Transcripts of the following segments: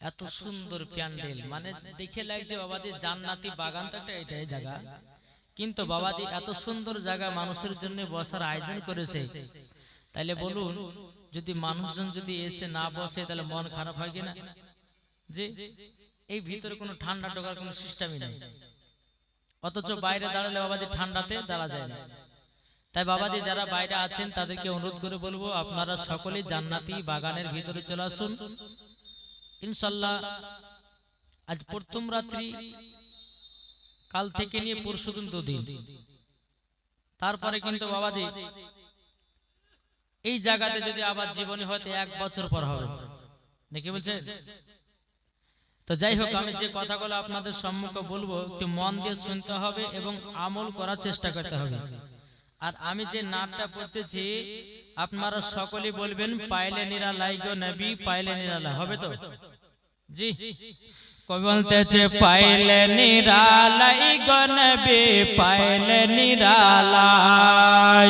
এত সুন্দর প্যান্ডেল। মানে দেখে লাগছে বাবাজি জান্নাতি বাগান তো একটা এটাই জায়গা। কিন্তু বাবাজি এত সুন্দর জায়গা মানুষের জন্য বসার আয়োজন করেছে। তাইলে বলুন, যদি মানুষজন যদি এসে না বসে, তাহলে মন খারাপ হয় কিনা? যে এই ভিতরে কোনো ঠান্ডা ঢোকার কোনো সিস্টেমই নেই। অথচ বাইরে দাঁড়ালে বাবাজি ঠান্ডাতে দাঁড়া যায় না। তাই বাবাজি যারা বাইরে আছেন তাদেরকে অনুরোধ করে বলব আপনারা সকলেই জান্নাতি বাগানের ভিতরে চলে আসুন। ইনশাল্লাহ আজ প্রথম রাত্রি কাল থেকে নিয়ে পরশু দিন দুদিন। তারপরে কিন্তু বাবাজি এই জায়গাতে যদি আবার জীবনে হয়তো এক বছর পর হবে। নাকি বলছেন? তো যাই হোক আমি যে কথাগুলো আপনাদের সম্মুখে বলব একটু মন দিয়ে শুনতে হবে এবং আমল করার চেষ্টা করতে হবে। আর আমি যে নাটটা পড়তেছি আপনারা সকলে বলবেন পাইলে নিরালাই গো নবী পাইলে নিরালা হবে তো? জি। কবি বলতেছে পাইলে নিরালাই গো নবী পাইলে নিরালাই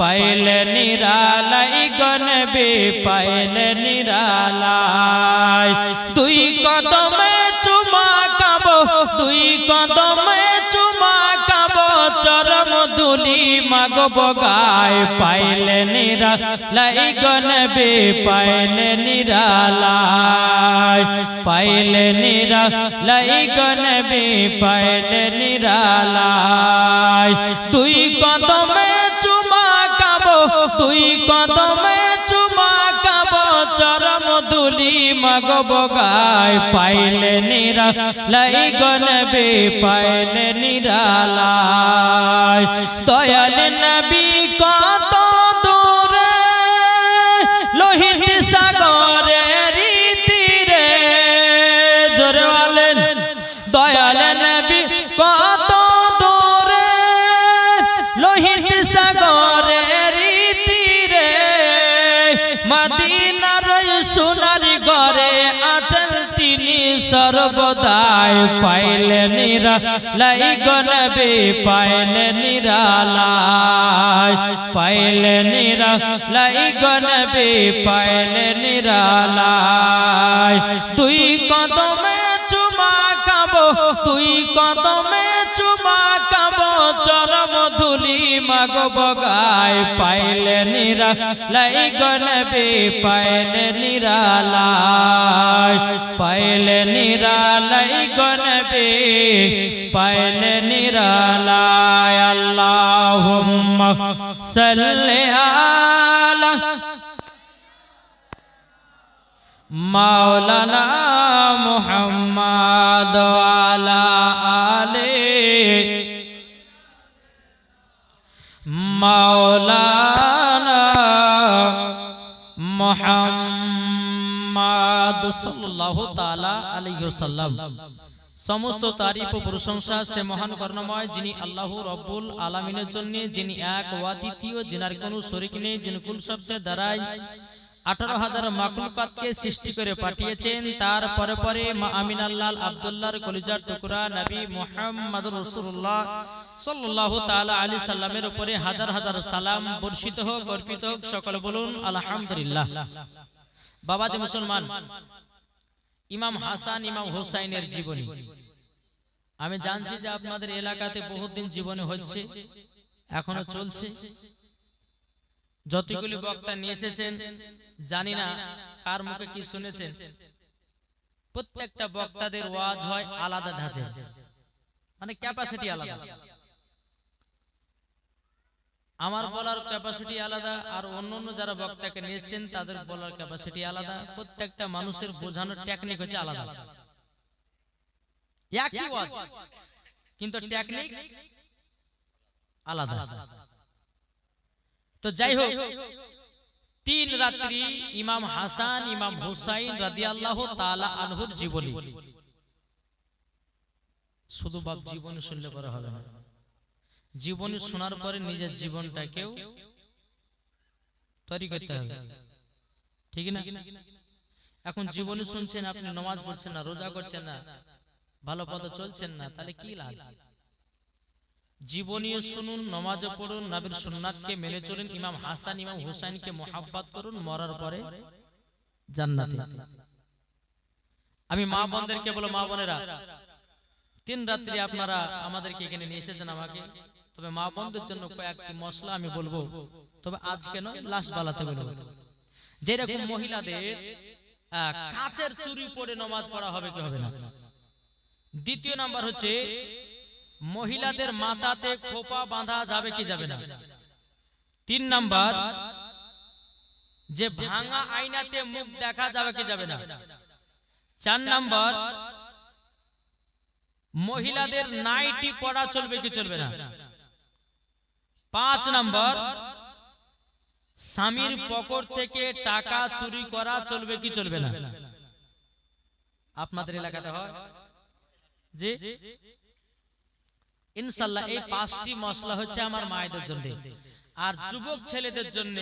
পাইলে নিরালাই গো নবী পাইলে নিরালাই দুলি মাগব গায় পাইলে নিরা লাই গনবে পাইলে নিরালাই পাইলে নিরা লাই গনবে পাইলে নিরালাই তুই কদমে চুমা কাবো তুই কদমে চুমা কাবো চরম দুলি মাগব গায় পাইলে নিরা লাই গনবে পাইলে নিরালাই দয়াল নবী কত দূরে, লোহিত সাগরে রীতিরে। জোরে বলেন, দয়াল নবী কত দূরে, লোহিত সাগরে রীতিরে। মদিনার সোনার ঘরে আছেন তিনি সর্বদাই পাইলে নিরা, লাই গনবে পাইলে নিরালাই পাইলে নিরা, লাই গনবে পাইলে নিরালা তুই কদমে চুমা খাব তুই কদমে ধুলি মাগব গায় পাইলে নিরা লাই গনবে পাইলে নিরালাই পাইলে নিরালাই গনবে পাইলে নিরালাই আল্লাহুম্মা সাল্লি আলা মাওলানা মাওলানা মোহাম্মদ সাল্লাল্লাহু তাআলা আলাইহি ওয়াসাল্লাম। সমস্ত তারিফ ও প্রশংসা সে মহান কর্ণময় যিনি আল্লাহ রব্বুল আলামিনের জন্য, যিনি এক ওয়াদিতীয় যিনার কোনো শরিক নেই, যিনি কুল শব্দের দ্বারাই আঠারো হাজার মাকুলকাতকে সৃষ্টি করে পাঠিয়েছেন। তার পরে পরে মা আমিন আল্লাহ আবদুল্লাহর কলিজার টুকরা নবী মোহাম্মদ রসুল্লাহ সাল্লাহ তাআলা আলী সাল্লামের উপরে হাজার হাজার সালাম বর্ষিত হোক, অর্পিত হোক, সকল বলুন, আলহামদুলিল্লাহ। বাবাজি মুসলমান, ইমাম হাসান, ইমাম হোসাইনের জীবনী। আমি জানছি যে আপনাদের এলাকাতে বহুত দিন জীবনে হচ্ছে, এখনও চলছে। যতগুলি বক্তা নিয়ে এসেছেন জানি না কার মুখে কি শুনেছেন। প্রত্যেকটা বক্তাদের ওয়াজ হয় আলাদা ধাঁচে মানে ক্যাপাসিটি আলাদা। আমার বলার ক্যাপাসিটি আলাদা আর অন্য অন্য যারা বক্তাকে নিয়েছেন তাদের বলার ক্যাপাসিটি আলাদা। প্রত্যেকটা মানুষের বোঝানোর টেকনিক হচ্ছে আলাদা। একই ওয়াজ। কিন্তু টেকনিক আলাদা। আলাদা। তো যাই হোক তিন রাত্রি ইমাম হাসান ইমাম হুসাইন রাদিয়াল্লাহু তাআলা আনহুর জীবনী। শুধু বাপ জীবনী শুনলে পরে হবে না। জীবনী শোনার পরে নিজের জীবনটাকেও তৈরি করতে হবে। ঠিক না? এখন জীবনী শুনছেন আপনি নমাজ পড়ছেন না রোজা করছেন না ভালো পথে চলছেন না তাহলে কি লাভ জীবনীও শুনুন নমাজও পড়ুন, নবীর সুন্নাতকে মেনে চলুন, ইমাম হাসান, ইমাম হুসাইনকে মোহাব্বত করুন, মরার পরে জান্নাতে। আমি মা বোনদেরকে বলো, মা বোনেরা, তিন রাত্রি আপনারা আমাদেরকে এখানে নিয়ে এসেছেন আমাকে। তবে মা বোনদের জন্য কয়েকটি মশলা আমি বলব। তবে আজ কেন? লাস্ট বেলাতে বলব। যেরকম মহিলাদের কাঁচের চুরি পরে নমাজ পড়া হবে কি হবে না? দ্বিতীয় নাম্বার হচ্ছে মহিলাদের মাথাতে খোপা বাঁধা যাবে কি যাবে না? তিন নাম্বার যে ভাঙা আয়নাতে মুখ দেখা যাবে কি যাবে না? চার নাম্বার মহিলাদের নাইটি পড়া চলবে কি চলবে না? পাঁচ নাম্বার স্বামীর পকেট থেকে টাকা চুরি করা চলবে কি চলবে না? আপনাদের এলাকাতে হয়? জি? ইনশাল্লাহ এই পাঁচটি মশলা হচ্ছে আমার মায়েদের জন্য। আর যুবক ছেলেদের জন্য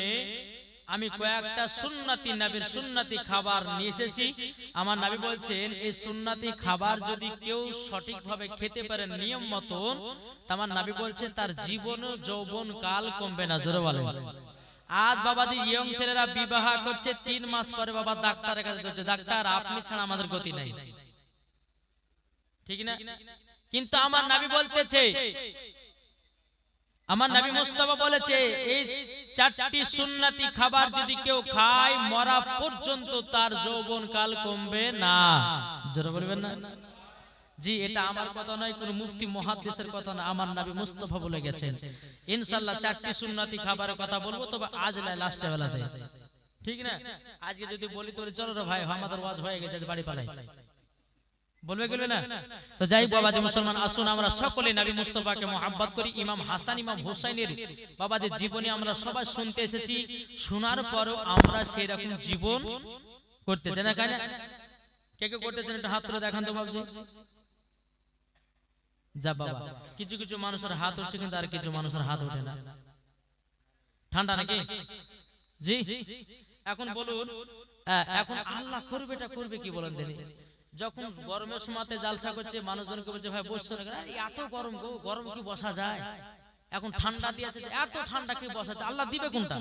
আমি কয়েকটা সুন্নাতি নাবির সুন্নাতি খাবার নিয়ে এসেছি। আমার নাবি বলছেন এই সুন্নাতি খাবার যদি কেউ সঠিকভাবে খেতে পারে নিয়ম মতন আমার নাবি বলছে তার জীবন ও যৌবন কাল কমবে না। জোরে বলে আজ বাবাজি ইয়ং ছেলেরা বিবাহ করছে তিন মাস পরে বাবা ডাক্তারের কাছে যাচ্ছে। ডাক্তার আপনি ছাড়া আমাদের গতি নাই। ঠিক না কিন্তু আমার নাবি বলতেছে আমার নবী মুস্তাফা বলেছে এই চারটি সুন্নতি খাবার যদি কেউ খায় মরা পর্যন্ত তার যৌবন কাল কমবে না। জোরে বলবেন না? জি এটা আমার কথা নয় কোন মুফতি মহাদ্দেশের কথা না। আমার নবী মুস্তাফা বলে গেছেন। ইনশাআল্লাহ চারটি সুন্নতি খাবারের কথা বলব তবে আজ লাই লাস্টে বেলাতে। ঠিক না? আজকে যদি বলি তোরে চলো রে ভাই আমাদের ওয়াজ হয়ে গেছে বাড়ি পালাই। বলবে গেলবে না? তো যাই বাবাজি মুসলমান আসুন আমরা সকলে নবী মুস্তফাকে মোহাব্বত করি ইমাম হাসান ইমাম হুসাইনের বাবাদের জীবনী আমরা সবাই শুনতে এসেছি শোনার পরও আমরা সেই রকম জীবন করতেছে না কেন? কে কে করতেছেন একটা হাত তুলে দেখান তো ভাবছি যা বাবা। কিছু কিছু মানুষের হাত উঠছে কিন্তু আর কিছু মানুষের হাত ওঠে না। ঠান্ডা নাকি? জি। এখন বলুন এখন আল্লাহ করবে এটা করবে কি বলেন দেনি যখন গরমের সময়তে জালসা করছে মানুষজনকে বলছে ভাই বসছো না এত গরম গো গরম কি বসা যায়? এখন ঠান্ডা দিয়েছে এত ঠান্ডা কি বসা যায়? আল্লাহ দিবে কোনটা?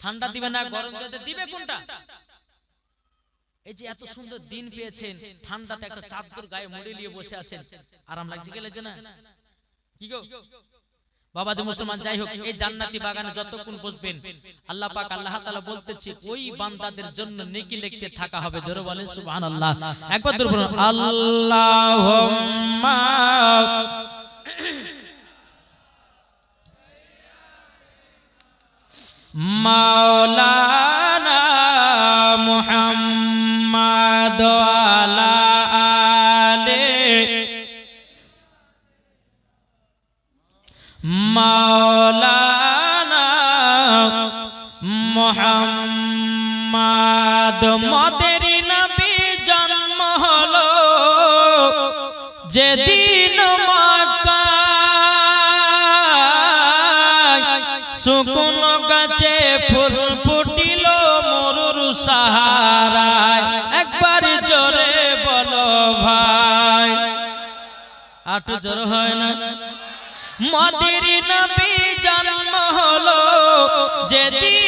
ঠান্ডা দিবে না গরম দিবে কোনটা? এই যে এত সুন্দর দিন পেয়েছেন ঠান্ডাতে একটা চাদর গায়ে মুড়ি নিয়ে বসে আছেন। আরাম লাগছে গেলে যে না? কি গো? বাবা যে মুসলমান যাই হোক এই জান্নাতি বাগানে যতক্ষণ বসবেন আল্লাহ পাক আল্লাহ তাআলা বলতেছে ওই বান্দাদের জন্য নেকি লিখতে থাকা হবে জোরে বলেন সুবহানাল্লাহ। একবার জোরে বলুন আল্লাহুম্মা মাওলানা মদের নবী জন্ম হলো যেদিন শুকুন গাছে ফুল ফুটিল মরুর সাহারায়। একবার জোরে বলো ভাই। আটু জোর হয় না। জন্ম হলো যেদিন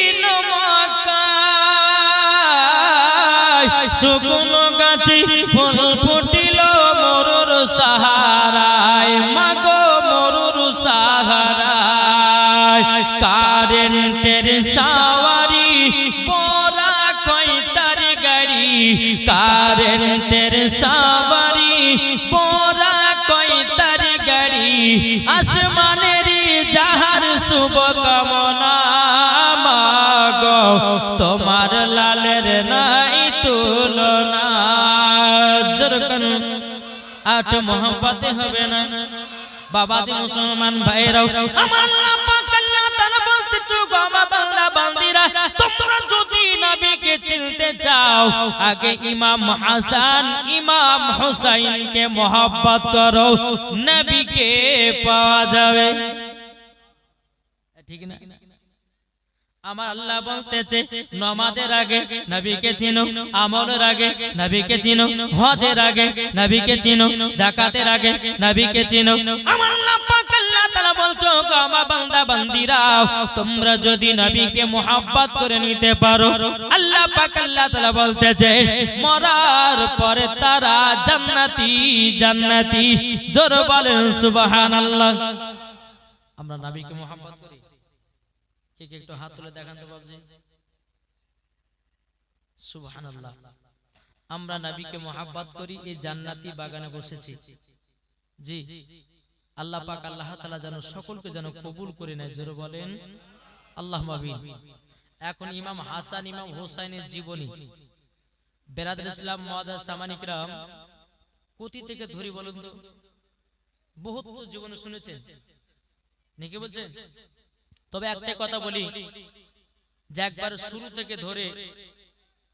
শুকনো গাছি ফুল ফুটিল মরুর সাহারায়। মাগো মরুর সাহারায়। কারেন্টের সাওয়ারি পরা কইতার গাড়ি। কারেন্টের সাওয়ারি পরা কইতার গাড়ি। আসমানের যাহার শুভ কামনা আট মোহব্বতে হবে না। বাবাদি মুসলমান ভাইরাও। আমার আল্লাহ পাক আল্লাহ তাআলা বলতেছে গো আমার বান্দা বান্দিরা, তোমরা যদি নবীকে চিনতে চাও, আগে ইমাম হাসান, ইমাম হুসাইনকে মোহাব্বত করো, নবীকে পাওয়া যাবে। ঠিক না? আমার আল্লাহ বলতেছে, নমাজের আগে নবীকে চিনো, আমলের আগে নবীকে চিনো, হজের আগে নবীকে চিনো, জাকাতের আগে নবীকে চিনো। আমার আল্লাহ পাক আল্লাহ বলছো বান্দিরা, তোমরা যদি করে নিতে পারো। আল্লাহ বলতেছে, মরার পরে তারা আমরা কে একটু হাত তুলে দেখান তো বাবজি। আমরা নবীকে মোহাব্বত করি, এই জান্নাতি বাগানে বসেছি। জি। আল্লাহ পাক আল্লাহ তাআলা যেন সকলকে যেন কবুল করে নেয়, জোরে বলেন আল্লাহ এখন ইমাম হাসান, ইমাম হোসাইনের জীবনী। বেরাদুল ইসলাম থেকে ধরি বলুন তো, বহুত জীবনে শুনেছেন? নাকি বলছেন? তবে একটা কথা বলি যে একবার শুরু থেকে ধরে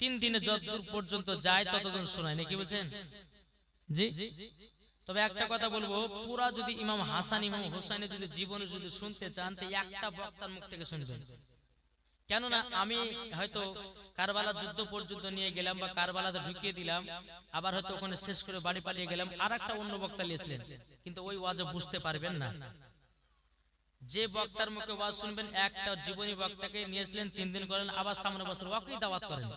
তিন দিনে যতদূর পর্যন্ত যায় ততদিন শোনায় নাকি বলছেন? জি? তবে একটা কথা বলব পুরা যদি ইমাম হাসান ইমাম হোসাইনের যদি জীবনে যদি শুনতে চান তো একটা বক্তার মুখ থেকে শুনবেন। কেননা আমি হয়তো কারবালার যুদ্ধ পর্যন্ত নিয়ে গেলাম বা কারবালাতে ঢুকিয়ে দিলাম আবার হয়তো ওখানে শেষ করে বাড়ি পালিয়ে গেলাম আর একটা অন্য বক্তা নিয়েছিলেন কিন্তু ওই ওয়াজ বুঝতে পারবেন না যে বক্তার মুখে ওয়াজ শুনবেন, একটা জীবনী বক্তাকে নিয়েছিলেন, তিন দিন করেন, আবার সামনে বছর ওয়াকেই দাওয়াত করেন।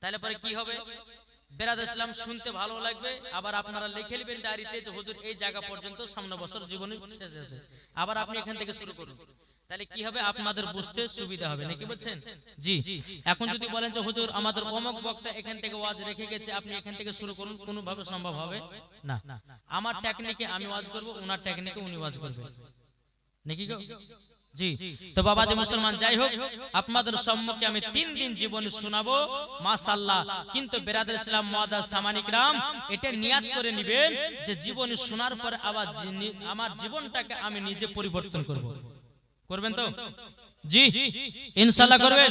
তাহলে পরে কি হবে? বেরাদ ইসলাম শুনতে ভালো লাগবে, আবার আপনারা লিখে নেবেন ডায়েরিতে যে, হুজুর, এই জায়গা পর্যন্ত সামনে বছর জীবনী শেষ হয়েছে। আবার আপনি এখান থেকে শুরু করুন। তাহলে কি হবে? আপনাদের বুঝতে সুবিধা হবে, নাকি বলছেন? জি। এখন যদি বলেন যে, হুজুর, আমাদের অমুক বক্তা এখান থেকে ওয়াজ রেখে গেছে, আপনি এখান থেকে শুরু করুন কোনো ভাবে সম্ভব হবে? না। আমার টেকনিকে আমি ওয়াজ করব, ওনার টেকনিকে উনি ওয়াজ করবেন নাকি গো? জি। তো বাবাজি মুসলমান যাই হোক আপনাদের সম্মুখে আমি তিন দিন জীবন শোনাবো। মাশাআল্লাহ। কিন্তু বেরাদের ইসলাম মুআদ্দাস সামানিকরাম এটা নিয়াত করে নেবেন যে জীবন শোনার পর আবার আমার জীবনটাকে আমি নিজে পরিবর্তন করব। করবেন তো? জি। ইনশাআল্লাহ করবেন?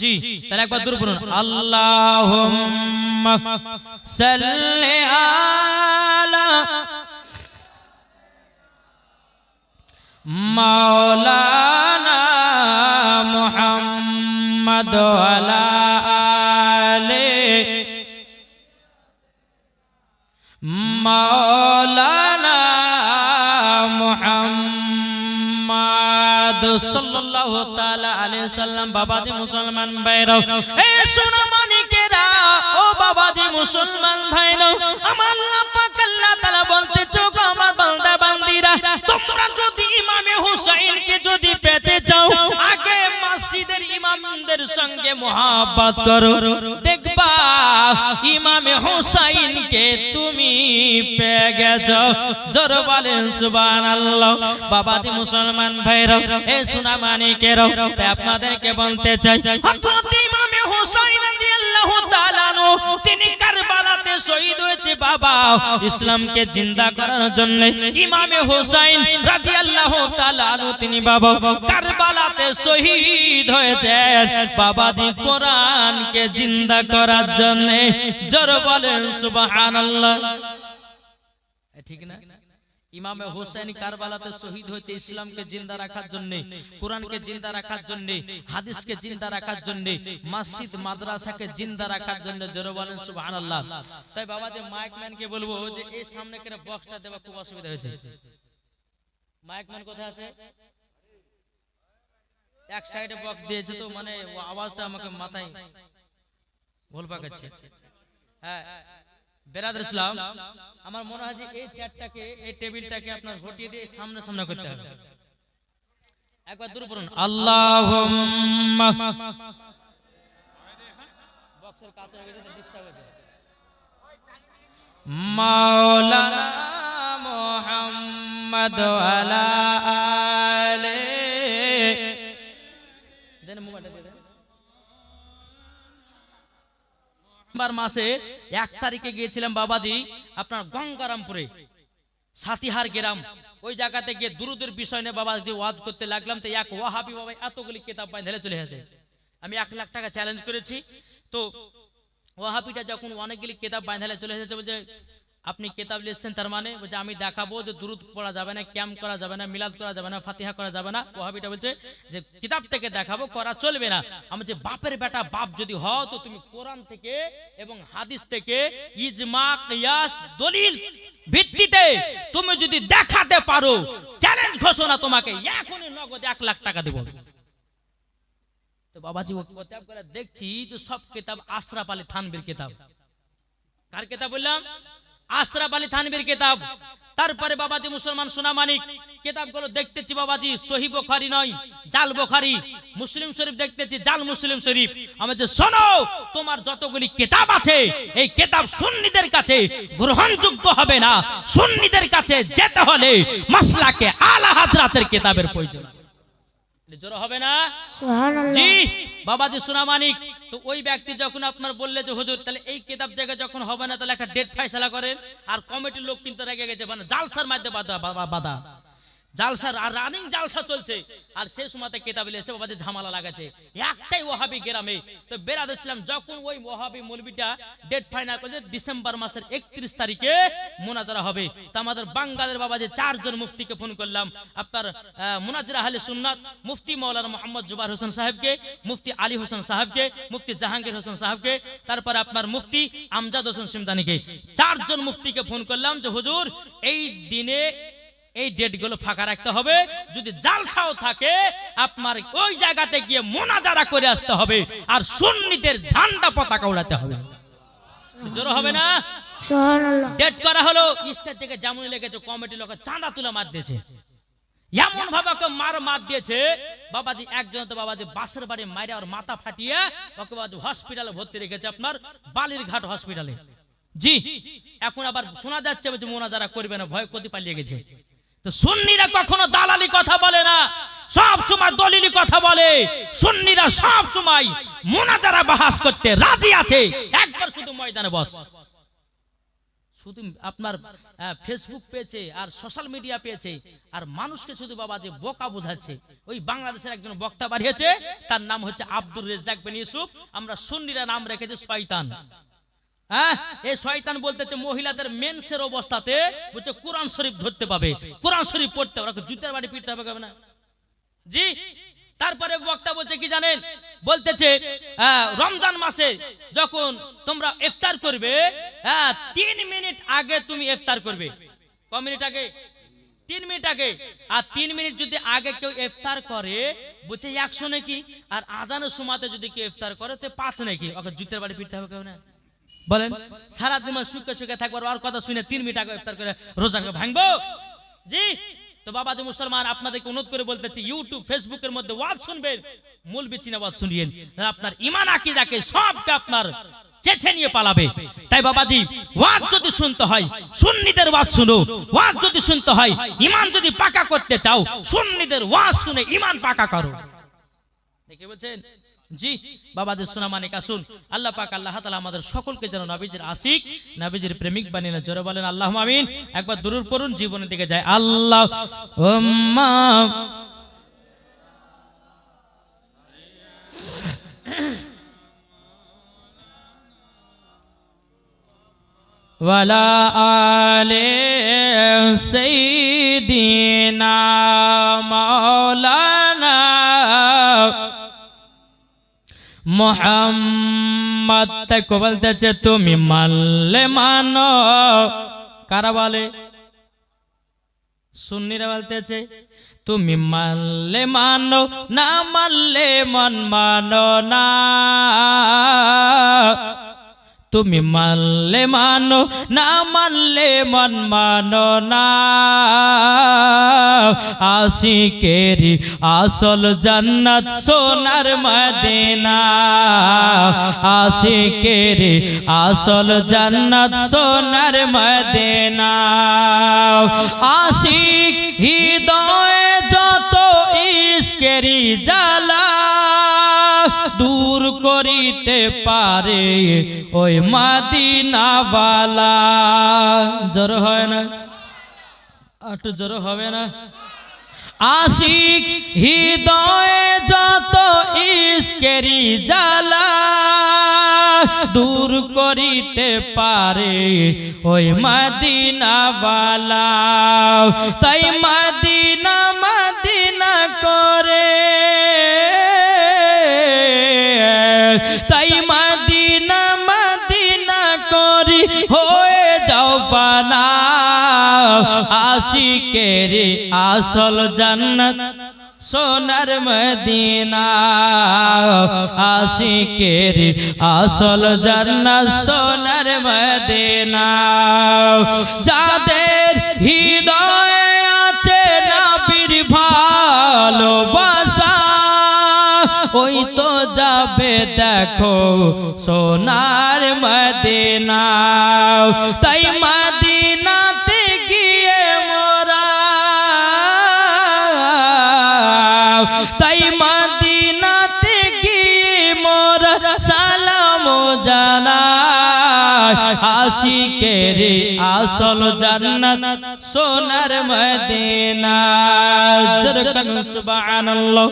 জি। তাহলে একবার দূর বলুন। আল্লাহুম্মা সাল্লি আলা মাওলানা মুহাম্মদ আলা মাওলানা মুহাম্মদ সাল্লাল্লাহু তাআলা আলাইহি সাল্লাম মুসলমান ভাইরা এ সোনা মানিকেরা ও বাবাজি মুসলমান ভাইরা আমার আল্লাহ পাক বলতে চোখ আমার বান্দা বান্দিরা পেতে চাও, আগে মসজিদের ইমামদের সঙ্গে মোহাব্বত করো। দেখবা ইমামে হুসাইনকে তুমি পেয়ে গেছো। জোর বলেন, সুবহানাল্লাহ। বাবাজি মুসলমান ভাইরা এ সোনা মানিকেরা আপনাদেরকে বলতে চাই, হযরত ইমামে হুসাইন রাদিয়াল্লাহু তাআলা তিনি কারবালাতে শহীদ হয়েছে বাবা, ইসলামকে জিন্দা করার জন্য ইমামে হোসাইন রাদিয়াল্লাহু তাআলা তিনি বাবা কারবালাতে শহীদ হয়েছেন। বাবাজি কোরআনকে জিন্দা করার জন্য জোর বলেন, সুবহানাল্লাহ। ঠিক না? ইমামে হোসেন কারবালাতে শহীদ হয়েছে ইসলামকে জিন্দা রাখার জন্য কোরআনকে জিন্দা রাখার জন্য হাদিসকে জিন্দা রাখার জন্য মসজিদ মাদ্রাসাকে জিন্দা রাখার জন্য জোরে বলেন সুবহানাল্লাহ। তাই বাবা যে মাইক ম্যানকে বলব যে এই সামনে করে বক্সটা দেওয়া খুব অসুবিধা হয়েছে। মাইক ম্যান কোথায় আছে? এক সাইডে বক্স দিয়েছে তো মানে আওয়াজটা আমাকে মাথায় ভুল পাকাচ্ছে। হ্যাঁ বেরাদর ইসলাম আমার মনে হয় যে এই চেয়ারটাকে এই টেবিলটাকে আপনার হটিয়ে দিয়ে সামনে সামনে করতে হবে। একবার দূর পড়ুন। আল্লাহুম্মা। বক্সের কাছে হয়ে গেছে ডিস্টার্ব হয়েছে মাওলানা মুহাম্মদ আলে ডিসেম্বর মাসে এক তারিখে গিয়েছিলাম বাবাজি, আপনার গঙ্গারামপুরে, সাতিহার গ্রাম। ওই জায়গাতে গিয়ে দুরুদের বিষয় নিয়ে বাবাজি ওয়াজ করতে লাগলাম, তো এক ওয়াহাবি বাবা এতগুলি কেতাব কিতাব ধরে চলে গেছে। আমি এক লাখ টাকা চ্যালেঞ্জ করেছি। তো ওয়াহাবিটা যখন অনেকগুলি কিতাব বাঁধলে চলে এসেছে বলছে আপনি কেতাব লিখছেন তার মানে? বলছে, আমি দেখাবো যে দুরুদ পড়া যাবে না ক্যাম্প করা যাবে না, মিলাদ করা যাবে না, ফাতিহা করা যাবে না। ওহাবিটা বলছে যে, কিতাব থেকে দেখাবো, করা চলবে না। আমি যে বাপের বেটা বাপ যদি হও তো তুমি কোরআন থেকে এবং হাদিস থেকে ইজমা, কিয়াস, দলিল ভিত্তিতে তুমি যদি দেখাতে পারো, চ্যালেঞ্জ ঘোষণা তোমাকে এখনই নগদ এক লাখ টাকা দেবো। তো বাবাজি ও কিতাব দেখছি, তো সব কিতাব আশরাফ আলী থানবীর কিতাব। কার কিতাব বললাম? আশরাফ আলী থানবীর কিতাব। তারপরে বাবাজি মুসলমান সোনা কিতাবগুলো দেখতেছি বাবাজি, সহি বোখারি নয়, জাল বোখারি। মুসলিম শরীফ দেখতেছি, জাল মুসলিম শরীফ। আমাদের শোনো, তোমার যতগুলি কিতাব আছে, এই কিতাব সুন্নিদের কাছে গ্রহণযোগ্য হবে না। সুন্নিদের কাছে যেতে হলে মাসলাকে আলা হাজরাতের কিতাবের প্রয়োজন আছে। জোর হবে না? জি বাবাজি সোনামানিক তো ওই ব্যক্তি যখন আপনার বললে যে হুজুর তাহলে এই কিতাব জায়গা যখন হবে না তাহলে একটা ডেট ফাইসলা করেন। আর কমিটির লোক কিন্তু রেগে গেছে মানে জালসার মধ্যে বাধা বাধা- বাধা। জালসার আর রানিং জালসা চলছে। আর সেই এসে বাবাজি ঝামেলা একটাই ওহাবি গ্রামে। তো যখন ওই ওহাবি ডেট ফাইনাল ডিসেম্বর মাসের একত্রিশ তারিখে মোনাজারা হবে। আমাদের বাঙ্গালের বাবাজি চারজন মুফতিকে ফোন করলাম। আপনার সুন্নাত, মুফতি মৌলানা মোহাম্মদ জুবার হোসেন সাহেবকে, মুফতি আলী হোসেন সাহেবকে, মুফতি জাহাঙ্গীর হোসেন সাহেবকে, তারপর আপনার মুফতি আমজাদ হোসেন সিমদানিকে। চারজন মুফতিকে ফোন করলাম যে, হুজুর, এই দিনে এই ডেটগুলো ফাঁকা রাখতে হবে। যদি জালসাও থাকে আপনার ওই জায়গাতে গিয়ে মোনাজারা করে আসতে হবে আর সুন্নিদের ঝান্ডা পতাকা উড়াতে হবে। জোর হবে না? ডেট করা হলো স্টেট থেকে যেমন লেগেছে কমিটি লোক চাঁদা তুলে মার দিয়েছে। এমন ভাবে ওকে মার মার দিয়েছে বাবাজি একজন তো বাবাজি বাসের বাড়ি মাইরে আর মাথা ফাটিয়ে ওকে বাবাজি হসপিটালে ভর্তি রেখেছে আপনার বালির ঘাট হসপিটালে জি এখন আবার শোনা যাচ্ছে মোনাজারা করবে না ভয় কতি পালিয়ে গেছে। তো সুন্নিরা কখনো দালালি কথা বলে না, সব সময় দলিলি কথা বলে। সুন্নিরা সব সময় মোনাজারা বাহাস করতে রাজি আছে। একবার শুধু ময়দানে বস। শুধু আপনার ফেসবুক পেয়েছে আর সোশ্যাল মিডিয়া পেয়েছে, আর মানুষকে শুধু বাবা যে বোকা বোঝাচ্ছে, ওই বাংলাদেশের একজন বক্তা বাড়িয়েছে, তার নাম হচ্ছে আব্দুর রেজাক বিন ইউসুফ। আমরা সুন্নিরা নাম রেখেছে শয়তান। হ্যাঁ? এই শয়তান বলতেছে মহিলাদের মেন্সের অবস্থাতে বলছে কোরআন শরীফ ধরতে পাবে। কোরআন শরীফ পড়তে ওরা জুতের বাড়ি পিটতে হবে না জি? তারপরে বক্তা বলছে কি জানেন? বলতেছে আহ, রমজান মাসে যখন তোমরা ইফতার করবে হ্যাঁ, তিন মিনিট আগে তুমি ইফতার করবে। ক মিনিট আগে? তিন মিনিট আগে। আর তিন মিনিট যদি আগে কেউ ইফতার করে বলছে একশো নাকি? আর আজানের সময়তে যদি কেউ ইফতার করে তো পাঁচ নাকি? ওকে জুতের বাড়ি পিটতে হবে কেউ না বলেন সারা দিন সুখে সুখে থাকবার আর কথা শুনে তিন মিনিট আগে ইফতার করে রোজাকে ভাঙবো? জি? তো বাবাজি মুসলমান, আপনাদেরকে অনুরোধ করে বলতেছি ইউটিউব ফেসবুকের মধ্যে ওয়াজ শুনবেন, মূল বিচিনা ওয়াজ শুনিয়েন আপনার ইমান আকিদাকে সবকে আপনার চেছে নিয়ে পালাবে। তাই বাবাজি, ওয়াজ যদি শুনতে হয়, সুন্নিদের ওয়াজ শুনো। ওয়াজ যদি শুনতে হয় ইমান যদি পাকা করতে চাও, সুন্নিদের ওয়াজ শুনে ইমান পাকা করো। দেখে বলছেন? জি, বাবাদের সোনা মানিক আসুন। আল্লাহ পাক, আল্লাহ তাআলা আমাদের সকলকে যেন নবীজির আশিক, নবীজির প্রেমিক বানিয়ে নেয়। জোরে বলেন, আল্লাহ আমিন। একবার দূর পড়ুন, জীবনের দিকে যায়। আল্লাহ ওয়ালা আলে সাইয়্যিদিনা মাওলানা মোহাম্মদ তাকে বলতেছে তুমি মানলে মানো। কারা বলে? সুন্নিরা বলতেছে তুমি মানলে মানো, না মানলে মন মানো না। তুমি মানলে মানো, না মানলে মন মানো না। আশিকেরি আসল জান্নাত, সোনার মদিনা। আশিকেরি আসল জান্নাত, সোনার মদিনা। আশিক হৃদয়ে যত ইস্কেরি জ্বালা দূর করিতে পারে ওই মাদিনাওয়ালা। জ্বর হয় না? একটু জ্বর হবে না? আশিক হৃদয়ে যত ইস্কেরি জ্বালা দূর করিতে পারে ওই মদিনাওয়ালা। তাই মদিনা আশিকের আসল জান্নাত সোনার মদিনা। আশিকের আসল জান্নাত সোনার মদিনা। যাদের হৃদয়ে আছে নবীর ভালোবাসা, ওই তো যাবে দেখো সোনার মদিনা। তাই আশিকের আসল জান্নাত সোনার মদিনা। জরকান সুবহানাল্লাহ।